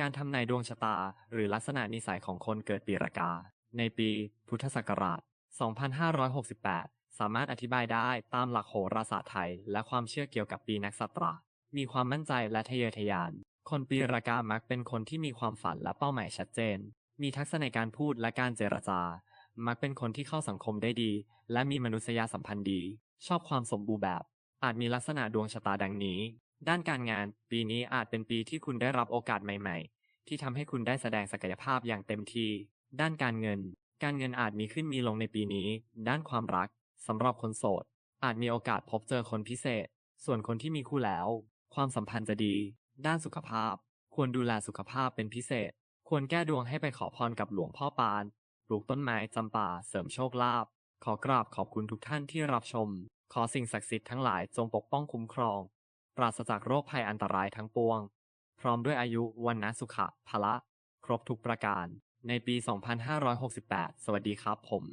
การทำนายดวงชะตา หรือลักษณะนิสัยของคนเกิดปีรากา ในปีพุทธศักราช 2568 สามารถอธิบายได้ตามหลักโหราศาสตร์ไทย และความเชื่อเกี่ยวกับปีนักษัตรามีความมั่นใจและทะเยอทะยาน คนปีรากามักเป็นคนที่มีความฝันและเป้าหมายชัดเจน มีทักษะในการพูดและการเจรจา มักเป็นคนที่เข้าสังคมได้ดี และมีมนุษยสัมพันธ์ดี ชอบความสมบูรณ์แบบ อาจมีลักษณะดวงชะตาดังนี้ ด้านการงาน ปีนี้อาจเป็นปีที่คุณได้รับโอกาสใหม่ ๆ ที่ทำให้คุณได้แสดงศักยภาพอย่างเต็มที่ ด้านการเงิน การเงินอาจมีขึ้นมีลงในปีนี้ ด้านความรักสำหรับคนโสด อาจมีโอกาสพบเจอคนพิเศษ ส่วนคนที่มีคู่แล้ว ความสัมพันธ์จะดี ด้านสุขภาพ ควรดูแลสุขภาพเป็นพิเศษ ควรแก้ดวงให้ไปขอพรกับหลวงพ่อปานปลูกต้นไม้จำป่าเสริมโชคลาภขอกราบขอบคุณทุกท่านที่รับชม ขอสิ่งศักดิ์สิทธิ์ทั้งหลายจงปกป้องคุ้มครอง ปราศจากโรคภัยอันตรายทั้งปวง พร้อมด้วยอายุวันนะสุขะพละ ครบทุกประการ ในปี 2568 สวัสดีครับผม